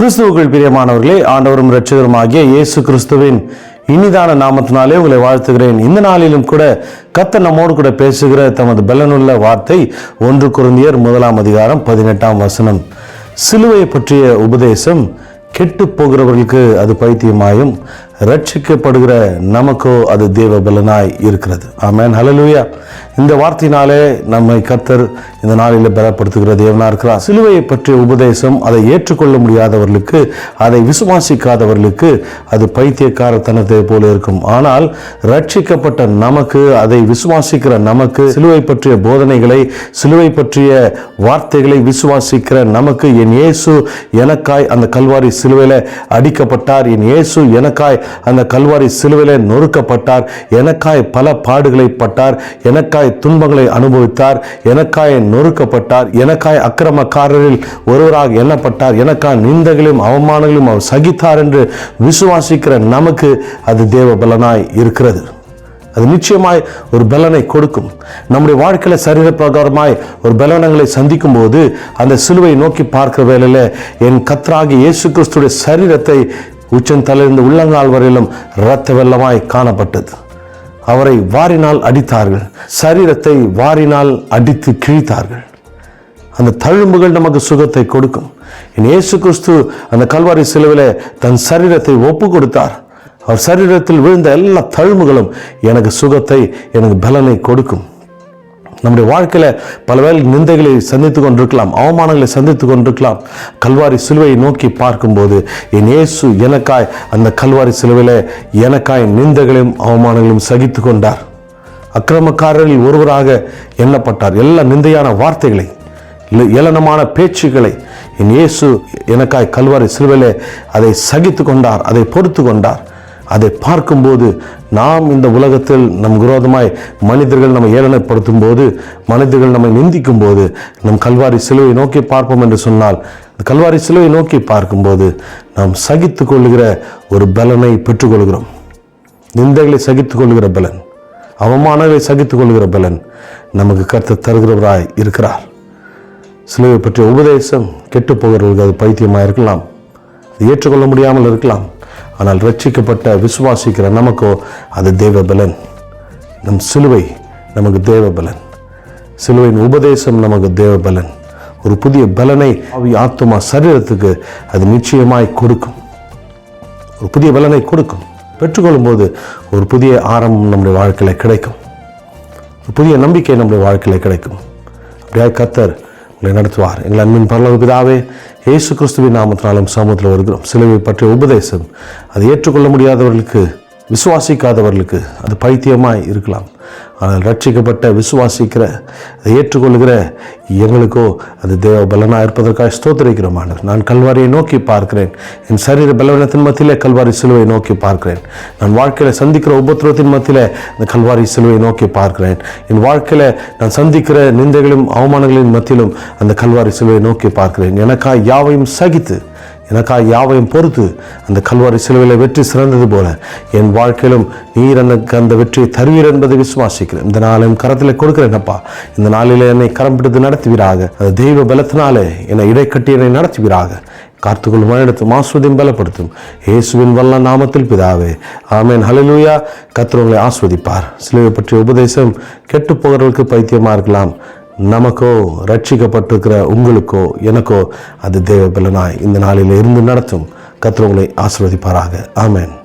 கிறிஸ்துவுக்குள் பிரியமானவர்களே ஆண்டவரும் இரட்சகருமாகிய இயேசு கிறிஸ்துவின் இனிதான நாமத்தினாலே உங்களை வாழ்த்துகிறேன். இந்த நாளிலும் கூட கத்த நம்மோடு கூட பேசுகிற தமது பலனுள்ள வார்த்தை ஒன்று குருந்தியர் முதலாம் அதிகாரம் பதினெட்டாம் வசனம். சிலுவை பற்றிய உபதேசம் கெட்டு போகிறவர்களுக்கு அது பைத்தியமாயும் ரட்சிக்கப்படுகிற நமக்கோ அது தேவ பலனாய் இருக்கிறது. ஆமேன். ஹலலுயா இந்த வார்த்தையினாலே நம்மை கத்தர் இந்த நாளில் பலப்படுத்துகிற தேவனா இருக்கிறார். சிலுவையை பற்றிய உபதேசம் அதை ஏற்றுக்கொள்ள முடியாதவர்களுக்கு அதை விசுவாசிக்காதவர்களுக்கு அது பைத்தியக்காரத்தனத்தை போல இருக்கும். ஆனால் ரட்சிக்கப்பட்ட நமக்கு அதை விசுவாசிக்கிற நமக்கு சிலுவை பற்றிய போதனைகளை சிலுவை பற்றிய வார்த்தைகளை விசுவாசிக்கிற நமக்கு என் இயேசு எனக்காய் அந்த கல்வாரி சிலுவையில் அடிக்கப்பட்டார். என் இயேசு எனக்காய் அந்த கல்வாரி சிலுவையிலே நொறுக்கப்பட்டார். எனக்காய் பல பாடுகளை பட்டார். எனக்காய் துன்பங்களை அனுபவித்தார். எனக்காய் நொறுக்கப்பட்டார். எனக்காய் அக்கிரமக்காரரில் ஒருவராக எண்ணப்பட்டார். எனக்காய் நிந்தகளையும் அவமானங்களையும் அவர் சகித்தார் என்று விசுவாசிக்கிற நமக்கு அது தேவ பலனாய் இருக்கிறது. அது நிச்சயமாய் ஒரு பலனை கொடுக்கும். நம்முடைய வாழ்க்கையில சரீர பிரகாரமாய் ஒரு பலனங்களை சந்திக்கும் போது அந்த சிலுவை நோக்கி பார்க்கிற வேலையில் என் கத்ராகி இயேசு கிறிஸ்துடைய சரீரத்தை உச்சந்தலையிலிருந்து உள்ளங்கால் வரையிலும் இரத்த வெள்ளமாய் காணப்பட்டது. அவரை வாரினால் அடித்தார்கள் சரீரத்தை வாரினால் அடித்து கிழித்தார்கள். அந்த தழும்புகள் நமக்கு சுகத்தை கொடுக்கும். இயேசு கிறிஸ்து அந்த கல்வாரி சிலுவிலே தன் சரீரத்தை ஒப்பு கொடுத்தார் அவர் சரீரத்தில் விழுந்த எல்லா தழும்புகளும் எனக்கு சுகத்தை எனக்கு பலனை கொடுக்கும். நம்முடைய வாழ்க்கையில் பலவேளை நிந்தைகளை சந்தித்து கொண்டிருக்கலாம் அவமானங்களை சந்தித்து கொண்டிருக்கலாம். கல்வாரி சிலுவையை நோக்கி பார்க்கும்போது என் இயேசு எனக்காய் அந்த கல்வாரி சிலுவையில் எனக்காய் நிந்தைகளையும் அவமானங்களையும் சகித்து கொண்டார். அக்கிரமக்காரரில் ஒருவராக எண்ணப்பட்டார். எல்லா நிந்தையான வார்த்தைகளை இல்லை ஏளனமான பேச்சுக்களை என் இயேசு எனக்காய் கல்வாரி சிலுவையிலே அதை சகித்து கொண்டார் அதை பொறுத்து கொண்டார். அதை பார்க்கும்போது நாம் இந்த உலகத்தில் நம் விரோதமாய் மனிதர்கள் நம்மை ஏளனப்படுத்தும் போது மனிதர்கள் நம்மை நிந்திக்கும் போது நம் கல்வாரி சிலுவை நோக்கி பார்ப்போம் என்று சொன்னால் கல்வாரி சிலுவை நோக்கி பார்க்கும்போது நாம் சகித்து கொள்ளுகிற ஒரு பலனை பெற்றுக்கொள்கிறோம். நிந்தைகளை சகித்து கொள்ளுகிற பலன் அவமானங்களை சகித்துக் கொள்கிற பலன் நமக்கு கருத்து தருகிறவராய் இருக்கிறார். சிலுவை பற்றிய உபதேசம் கெட்டு போகிறவர்களுக்கு அது பைத்தியமாக இருக்கலாம். ஏற்றுக்கொள்ள முடியாமல் இருக்கலாம். ஆனால் ரட்சிக்கப்பட்ட விசுவாசிக்கிற நமக்கோ அது தேவபலன். நம் சிலுவை நமக்கு தேவபலன். சிலுவையின் உபதேசம் நமக்கு தேவபலன். ஒரு புதிய பலனை ஆவி ஆத்துமா சரீரத்துக்கு அது நிச்சயமாய் கொடுக்கும். ஒரு புதிய பலனை கொடுக்கும். பெற்றுக்கொள்ளும் போது ஒரு புதிய ஆரம்பம் நம்முடைய வாழ்க்கையில் கிடைக்கும். ஒரு புதிய நம்பிக்கை நம்முடைய வாழ்க்கையில் கிடைக்கும். அப்படியே கத்தர் உங்களை நடத்துவார் எங்கள் அன்பின் பரலோக பிதாவே இயேசு கிறிஸ்துவின் நாமத்தினாலும் சமூகத்தில் வருகிறோம் சிலுவை பற்றிய உபதேசம் அதை ஏற்றுக்கொள்ள முடியாதவர்களுக்கு விசுவாசிக்காதவர்களுக்கு அது பைத்தியமாய் இருக்கலாம் ஆனால் ரட்சிக்கப்பட்ட விசுவாசிக்கிற அதை ஏற்றுக்கொள்கிற எங்களுக்கோ அது தேவ பலனாக இருப்பதற்காக ஸ்தோத்திரிக்கிறோம் ஆண்டவர். நான் கல்வாரியை நோக்கி பார்க்கிறேன். என் சரீர பலவீனத்தின் மத்தியிலே கல்வாரி சிலுவை நோக்கி பார்க்கிறேன். நான் வாழ்க்கையில் சந்திக்கிற உபத்திரத்தின் மத்தியிலே அந்த கல்வாரி சிலுவை நோக்கி பார்க்கிறேன். என் வாழ்க்கையில் நான் சந்திக்கிற நிந்தைகளும் அவமானங்களின் மத்தியிலும் அந்த கல்வாரி சிலுவை நோக்கி பார்க்கிறேன். எனக்காக யாவையும் சகித்து எனக்காக யாவையும் பொறுத்து அந்த கல்வாரி சிலுவையில் வெற்றி சிறந்தது போல என் வாழ்க்கையிலும் நீர் எனக்கு அந்த வெற்றியை தருவீர் என்பதை விசுவாசிக்கிறேன். இந்த நாளையும் கரத்தில் கொடுக்கிறேன்ப்பா இந்த நாளில் என்னை கரம் பிடித்து நடத்துவீராக. அந்த தெய்வ பலத்தினாலே என்னை இடைக்கட்டி என்னை நடத்துவீராக. காத்துக்குள் மழையெடுத்தும் ஆஸ்வதியும் பலப்படுத்தும். இயேசுவின் வல்ல நாமத்தில் பிதாவே. ஆமேன். ஹலலூயா கத்திரவங்களை ஆஸ்வதிப்பார். சிலுவை பற்றிய உபதேசம் கெட்டு போகிறவர்களுக்கு பைத்தியமாக இருக்கலாம். நமக்கோ ரட்சிக்கப்பட்டிருக்கிற உங்களுக்கோ எனக்கோ அது தேவ பலனாய் இந்த நாளில் இருந்து நடத்தும். கர்த்தர் ஆசிர்வதிப்பாராக. ஆமேன்.